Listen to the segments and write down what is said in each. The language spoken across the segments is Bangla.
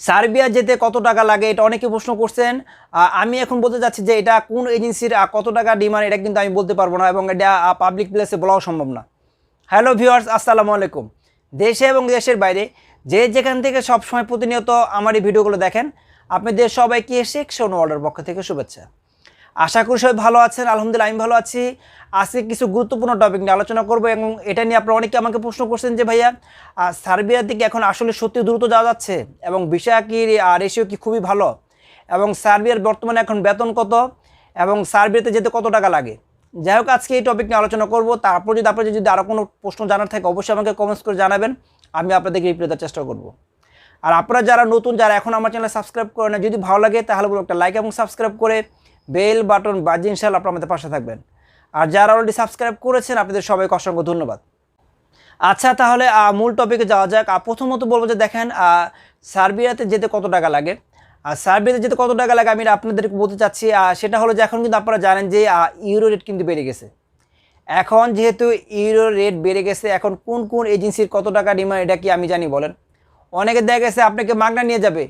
সার্বিয়া যেতে কত টাকা লাগে, এটা অনেকে প্রশ্ন করছেন। আমি এখন বলতে চাচ্ছি যে এটা কোন এজেন্সির কত টাকা ডিমান্ড, এটা কিন্তু আমি বলতে পারব না এবং এটা পাবলিক প্লেসে বলাও সম্ভব না। হ্যালো ভিউয়ার্স আসসালামু আলাইকুম। দেশে এবং দেশের বাইরে যে যেখান থেকে সবসময় প্রতিনিয়ত আমার এই ভিডিওগুলো দেখেন, আপনাদের সবাইকে সেকশন অর্ডার পক্ষ থেকে শুভেচ্ছা। আশা করি সবাই ভালো আছেন, আলহামদুলিল্লাহ আমি ভালো আছি। আজকে কিছু গুরুত্বপূর্ণ টপিক নিয়ে আলোচনা করব এবং এটা নিয়ে আপনারা অনেকে আমাকে প্রশ্ন করছেন যে, ভাইয়া সার্বিয়ার দিকে এখন আসলে সত্যি দ্রুত যাওয়া যাচ্ছে এবং বিষয় কি রেশিও কি খুবই ভালো? এবং সার্বিয়ার বর্তমানে এখন বেতন কত? এবং সার্বিয়াতে যেতে কত টাকা লাগে? যাই হোক, আজকে এই টপিক নিয়ে আলোচনা করব। তারপর যদি আপনাদের যদি আরও কোনো প্রশ্ন জানার থাকে, অবশ্যই আমাকে কমেন্টস করে জানাবেন। আমি আপনাদেরকে রিপ্লাই দেওয়ার চেষ্টা করব। আর আপনারা যারা নতুন, যারা এখন আমার চ্যানেল সাবস্ক্রাইব করে না যদি ভালো লাগে, তাহলে বলুন একটা লাইক এবং সাবস্ক্রাইব করে বেল বাটন বাজি ইনশাল্লাহ আপনারা আমাদের পাশে থাকবেন। আর যারা অলরেডি সাবস্ক্রাইব করেছেন, আপনাদের সবাইকে অসংখ্য ধন্যবাদ। আচ্ছা তাহলে মূল টপিকে যাওয়া যাক। প্রথমত বলব যে দেখেন সার্বিয়াতে যেতে কত টাকা লাগে? আর সার্বিয়াতে যেতে কত টাকা লাগে? আমি আপনাদেরকে বলতে চাচ্ছি সেটা হলো যে এখন কিন্তু আপনারা জানেন যে ইউরো রেট কিন্তু বেড়ে গেছে। এখন যেহেতু ইউরো রেট বেড়ে গেছে, এখন কোন কোন এজেন্সির কত টাকা ডিমান্ড এটা কি আমি জানি বলেন? অনেকে দেখা গেছে আপনাকে মাগনা নিয়ে যাবে।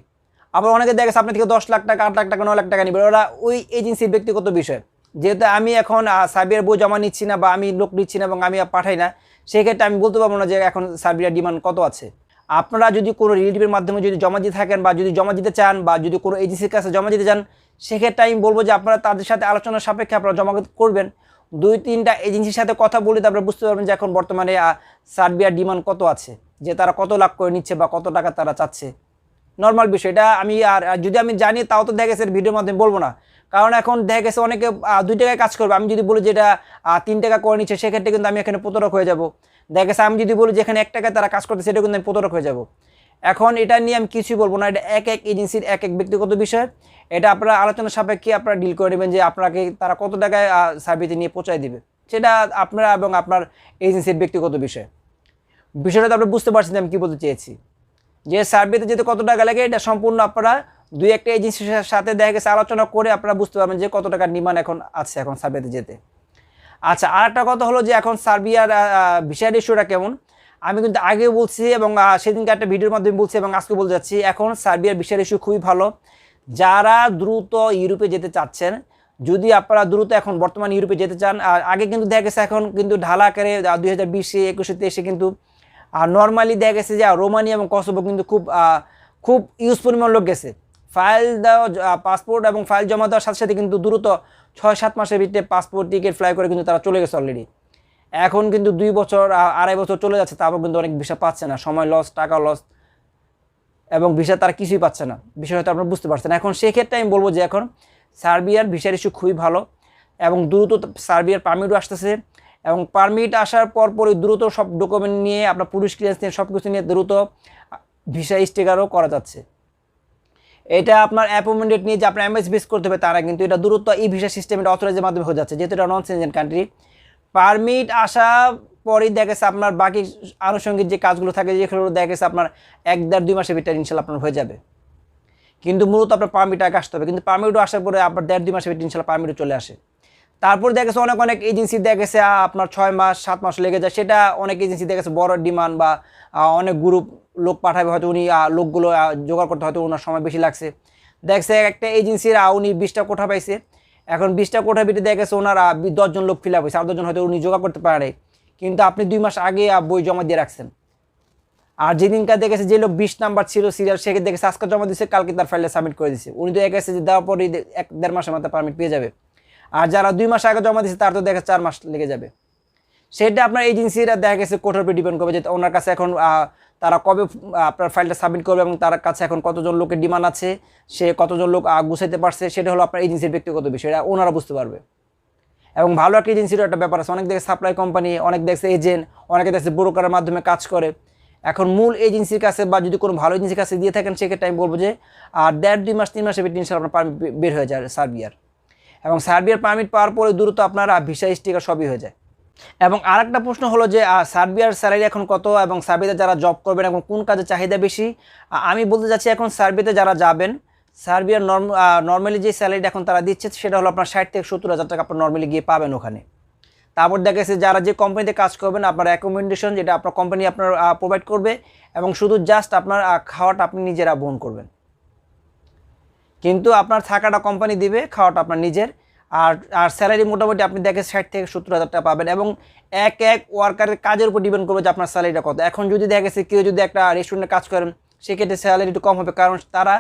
আবার অনেকে দেখা গেছে আপনার থেকে দশ লাখ টাকা আট লাখ টাকা নয় লাখ টাকা নিবে। ওরা ওই এজেন্সির ব্যক্তিগত বিষয়। যেহেতু আমি এখন আহ, সার্বিয়ার বই জমা নিচ্ছি না বা আমি লোক নিচ্ছি না এবং আমি পাঠাই না সেক্ষেত্রে আমি বলতে পারব না যে এখন সার্বিয়ার ডিমান্ড কত আছে। আপনারা যদি কোনো রিলেটিভের মাধ্যমে যদি জমা দিতে থাকেন বা যদি জমা দিতে চান বা যদি কোনো এজেন্সির কাছে জমা দিতে চান সেক্ষেত্রে আমি বলব যে আপনারা তাদের সাথে আলোচনার সাপেক্ষে আপনারা জমা করবেন। দুই তিনটা এজেন্সির সাথে কথা বলে তারপরে বুঝতে পারবেন যে এখন বর্তমানে সার্বিয়ার ডিমান্ড কত আছে। যে তারা কত লাখ করে নিচ্ছে বা কত টাকা তারা চাচ্ছে। নর্মাল বিষয়। এটা আমি আর যদি আমি জানি, তাও তো দেখা গেছে ভিডিওর মাধ্যমে বলব না। কারণ এখন দেখা গেছে অনেকে দুই টাকায় কাজ করবে। আমি যদি বলি যে এটা তিন টাকা করে নিচ্ছে, সেক্ষেত্রে কিন্তু আমি এখানে প্রতারক হয়ে যাব। দেখা গেছে আমি যদি বলি যে এখানে এক টাকায় তারা কাজ করতে সেটা কিন্তু আমি প্রতারক হয়ে যাব। এখন এটা নিয়ে আমি কিছুই বলব না। এটা এক এক এজেন্সির এক এক ব্যক্তিগত বিষয়। এটা আপনারা আলোচনার সাপেক্ষে আপনারা ডিল করে নেবেন যে আপনাকে তারা কত টাকায় সার্ভিসে নিয়ে পৌঁছায় দিবে। সেটা আপনারা এবং আপনার এজেন্সির ব্যক্তিগত বিষয়। বিষয়টা তো আপনি বুঝতে পারছেন আমি কী বলতে চেয়েছি। যে সার্ভেতে যেতে কত টাকা লাগে, এটা সম্পূর্ণ আপনারা দুই একটা এজেন্সির সাথে দেখা গেছে, আলোচনা করে আপনারা বুঝতে পারবেন যে কত টাকার ডিমান্ড এখন আছে এখন সার্ভেতে যেতে। আচ্ছা আর একটা কথা হলো যে এখন সার্বিয়ার ভিসার ইস্যুটা কেমন? আমি কিন্তু আগে বলছি এবং সেদিনকে একটা ভিডিওর মাধ্যমে বলছি এবং আজকে বলতে যাচ্ছি, এখন সার্বিয়ার ভিসার ইস্যু খুবই ভালো। যারা দ্রুত ইউরোপে যেতে চাচ্ছেন, যদি আপনারা দ্রুত এখন বর্তমান ইউরোপে যেতে চান আর আগে কিন্তু দেখা গেছে এখন কিন্তু ঢালা আকারে দুই হাজার বিশে, একুশে, তেইশে কিন্তু আর নর্মালি দেখা গেছে যে রোমানিয়া এবং কসোভো কিন্তু খুব খুব ইউজ পরিমাণ লোক গেছে। ফাইল দেওয়া পাসপোর্ট এবং ফাইল জমা দেওয়ার সাথে সাথে কিন্তু দ্রুত ছয় সাত মাসের ভিতরে পাসপোর্ট টিকিট ফ্লাই করে কিন্তু তারা চলে গেছে অলরেডি এখন কিন্তু দুই বছর আড়াই বছর চলে যাচ্ছে, তারপর কিন্তু অনেক ভিসা পাচ্ছে না। সময় লস টাকা লস এবং ভিসা তারা কিছুই পাচ্ছে না। বিষয় হয়তো আপনারা বুঝতে পারছেন। এখন সেক্ষেত্রে আমি বলব যে এখন সার্বিয়ার ভিসার ইস্যু খুবই ভালো এবং দ্রুত সার্বিয়ার পারমিটও আসতেছে। এবং পারমিট আসার পর পরই দ্রুত সব ডকুমেন্ট নিয়ে আপনার পুলিশ ক্লিয়ারেন্স নিয়ে সব কিছু নিয়ে দ্রুত ভিসা স্টিকারও করা যাচ্ছে। এটা আপনার অ্যাপয়েন্টমেন্ট ডেট নিয়ে যে আপনার এমএস বেস করতে হবে তারা কিন্তু এটা দ্রুত ই ভিসা সিস্টেম এটা অথরাইজের মাধ্যমে হয়ে যাচ্ছে, যেহেতু এটা নন সেনজেন কান্ট্রি পারমিট আসা পরেই দেখা গেছে আপনার বাকি আনুষঙ্গিক যে কাজগুলো থাকে যেগুলো দেখা গেছে আপনার এক দেড় দুই মাসের ভিতরে ইনশাল্লাহ আপনার হয়ে যাবে। কিন্তু মূলত আপনার পারমিট আগে আসতে হবে, কিন্তু পারমিটও আসার পরে আপনার দেড় দুই মাসের ভিতরে ইনশাল্লাহ পারমিটও চলে আসে। তারপর দেখা গেছে অনেক অনেক এজেন্সি দেখা গেছে আপনার ছয় মাস, সাত মাস লেগে যায়। সেটা অনেক এজেন্সি দেখা গেছে বড় ডিমান্ড বা অনেক গ্রুপ লোক পাঠাবে, হয়তো উনি লোকগুলো জোগাড় করতে হয়তো ওনার সময় বেশি লাগছে। দেখছে একটা এজেন্সির উনি বিশটা কোঠা পাইছে। এখন বিশটা কোঠা ভিতরে দেখা গেছে ওনার দশজন লোক ফিল আপ হয়েছে। আর দশজন হয়তো উনি জোগাড় করতে পারে। কিন্তু আপনি দুই মাস আগে বই জমা দিয়ে রাখছেন। আর যেদিনকার দেখেছে যে লোক বিশ নাম্বার ছিল সিরিয়াল সেকে দেখেছে আজকে জমা দিচ্ছে কালকে তার ফাইলটা সাবমিট করে দিচ্ছে উনি তো এক যে দেওয়ার পরেই দে- এক দেড় মাসের মাথায় পারমিট পেয়ে যাবে। আর যারা দুই মাস আগে জমা দিয়েছে, তার তো দেখে চার মাস লেগে যাবে। সেটা আপনার এজেন্সিরা দেখা গেছে কোটার উপর ডিপেন্ড করবে যে ওনার কাছে এখন তারা কবে আপনার ফাইলটা সাবমিট করবে এবং তার কাছে এখন কতজন লোকের ডিমান্ড আছে, সে কতজন লোক গুছাইতে পারছে, সেটা হলো আপনার এজেন্সির ব্যক্তিগত বিষয়। এটা ওনারা বুঝতে পারবে। এবং ভালো একটা এজেন্সিরও একটা ব্যাপার আছে। অনেক দেখে সাপ্লাই কোম্পানি অনেক দেখছে এজেন্ট অনেকে দেখছে ব্রোকারের মাধ্যমে কাজ করে। এখন মূল এজেন্সির কাছে বা যদি কোনো ভালো এজেন্সির কাছে দিয়ে থাকেন, সেক্ষেত্রে আমি বলব যে আর দেড়, দুই মাস, তিন মাসের ইনশাল্লাহ আপনার বের হয়ে যায় সার্বিয়ার এবং সার্বিয়ার পারমিট পাওয়ার পরে দ্রুত আপনার ভিসা স্টিকার সবই হয়ে যায়। এবং আরেকটা প্রশ্ন হলো যে সার্বিয়ার স্যালারি এখন কত এবং সার্বিয়াতে যারা জব করবেন এবং কোন কাজে চাহিদা বেশি? আমি বলতে চাচ্ছি এখন সার্বিয়াতে যারা যাবেন, সার্বিয়ার নর্ম নর্মালি যে স্যালারিটা এখন তারা দিচ্ছে সেটা হলো আপনার ষাট থেকে সত্তর হাজার টাকা আপনার নর্মালি গিয়ে পাবেন ওখানে। তারপর দেখা গেছে যারা যে কোম্পানিতে কাজ করবেন, আপনার অ্যাকোমোডেশন যেটা আপনার কোম্পানি আপনার প্রোভাইড করবে এবং শুধু জাস্ট আপনার খাওয়াটা আপনি নিজেরা বহন করবেন। কিন্তু আপনার থাকাটা কোম্পানি দিবে, খাওয়াটা আপনার নিজের। আর আর স্যালারি মোটামুটি আপনি দেখেন ষাট থেকে সত্তর হাজার টাকা পাবেন এবং এক এক ওয়ার্কারের কাজের উপর ডিপেন্ড করবে যে আপনার স্যালারিটা কত। এখন যদি দেখা গেছে কেউ যদি একটা রেস্টুরেন্টে কাজ করেন, সেক্ষেত্রে স্যালারি একটু কম হবে কারণ তারা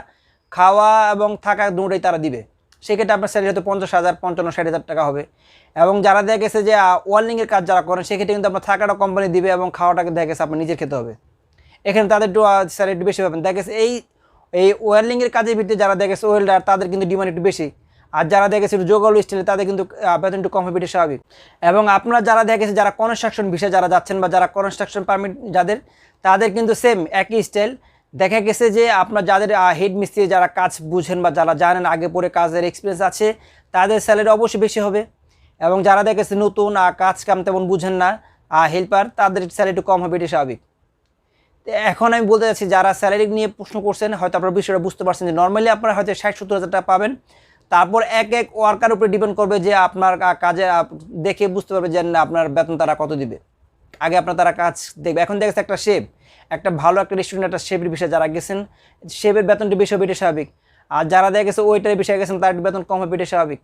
খাওয়া এবং থাকা দুটোই তারা দিবে। সেক্ষেত্রে আপনার স্যালারি হয়তো পঞ্চাশ হাজার, পঞ্চান্ন, ষাট হাজার টাকা হবে। এবং যারা দেখা গেছে যে ওয়ার্লিংয়ের কাজ যারা করেন, সেক্ষেত্রে কিন্তু আপনার থাকাটা কোম্পানি দিবে এবং খাওয়াটাকে দেখা গেছে আপনার নিজের খেতে হবে। এখানে তাদের একটু স্যালারি একটু বেশি পাবেন। দেখা গেছে এই এই ওয়েল্ডিংয়ের কাজের ভিত্তিতে যারা দেখেছে ওয়েল্ডার, তাদের কিন্তু ডিমান্ড একটু বেশি। আর যারা দেখেছে একটু যোগালো স্টিলে তাদের কিন্তু বেতন একটু কম হবে স্বাভাবিক। এবং আপনারা যারা দেখেছে যারা কনস্ট্রাকশন বিষয়ে যারা যাচ্ছেন বা যারা কনস্ট্রাকশন পারমিট যাদের, তাদের কিন্তু সেম একই স্টাইল দেখা গেছে যে আপনার যাদের হেড মিস্ত্রি যারা কাজ বুঝেন বা যারা জানেন, আগে পরে কাজের এক্সপিরিয়েন্স আছে, তাদের স্যালারি অবশ্যই বেশি হবে। এবং যারা দেখেছে নতুন কাজ কাম তেমন বুঝেন না হেল্পার তাদের স্যালারি একটু কম হবে, এটা স্বাভাবিক। এখন আমি বলতে চাচ্ছি, যারা স্যালারি নিয়ে প্রশ্ন করছেন, হয়তো আপনারা বিষয়টা বুঝতে পারছেন যে নর্মালি আপনারা হয়তো ষাট সত্তর হাজার টাকা পাবেন। তারপর এক এক ওয়ার্কার উপরে ডিপেন্ড করবে যে আপনার কাজে দেখে বুঝতে পারবে যে আপনার বেতন তারা কত দিবে। আগে আপনার তারা কাজ দেখবে। এখন দেখেছে একটা শেপ একটা ভালো একটা রেস্টুরেন্ট একটা শেপের বিষয়ে যারা গেছেন শেপের বেতনটি বেশি হবে এটা স্বাভাবিক। আর যারা দেখেছে ওইটার বিষয়ে গেছেন, তার বেতন কম হবে এটা স্বাভাবিক।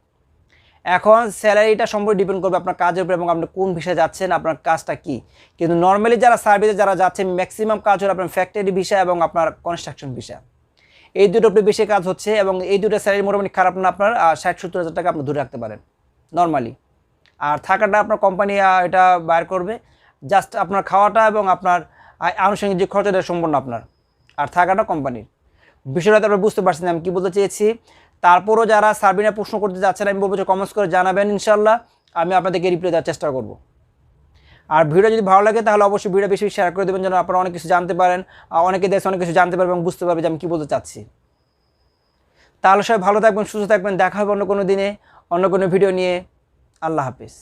এখন স্যালারিটা সম্পর্কে ডিপেন্ড করবে আপনার কাজের উপর এবং আপনি কোন বিষয়ে যাচ্ছেন, আপনার কাজটা কি। কিন্তু নর্মালি যারা সার্ভিসে যারা যাচ্ছেন ম্যাক্সিমাম কাজ হলো আপনার ফ্যাক্টরি বিষয় এবং আপনার কনস্ট্রাকশন বিষয় এই দুটো উপরে বেশি কাজ হচ্ছে এবং এই দুটো স্যালারি মোটামুটি খারাপ না আপনার ষাট সত্তর হাজার টাকা আপনি ধরে রাখতে পারেন নর্মালি আর থাকাটা আপনার কোম্পানি এটা বাইর করবে। জাস্ট আপনার খাওয়াটা এবং আপনার আনুষঙ্গিক যে খরচাটা সম্পূর্ণ আপনার। আর থাকাটা কোম্পানির বিষয়টা আপনারা বুঝতে পারছেন, আমি কী বলতে চেয়েছি? তারপরও যারা সার্বিনা প্রশ্ন করতে যাচ্ছেন, আমি বলব যে কমেন্টস করে জানাবেন ইনশাল্লাহ আমি আপনাদেরকে রিপ্লাই দেওয়ার চেষ্টা করব। আর ভিডিও যদি ভালো লাগে, তাহলে অবশ্যই ভিডিও বেশি শেয়ার করে দেবেন যেন আপনারা অনেক কিছু জানতে পারেন আর অনেকে দেশে অনেক কিছু জানতে পারবেন এবং বুঝতে পারবে যে আমি কী বলতে চাচ্ছি। তাহলে সবাই ভালো থাকবেন, সুস্থ থাকবেন, দেখা হবে অন্য কোনো দিনে, অন্য কোনো ভিডিও নিয়ে। আল্লাহ হাফিজ।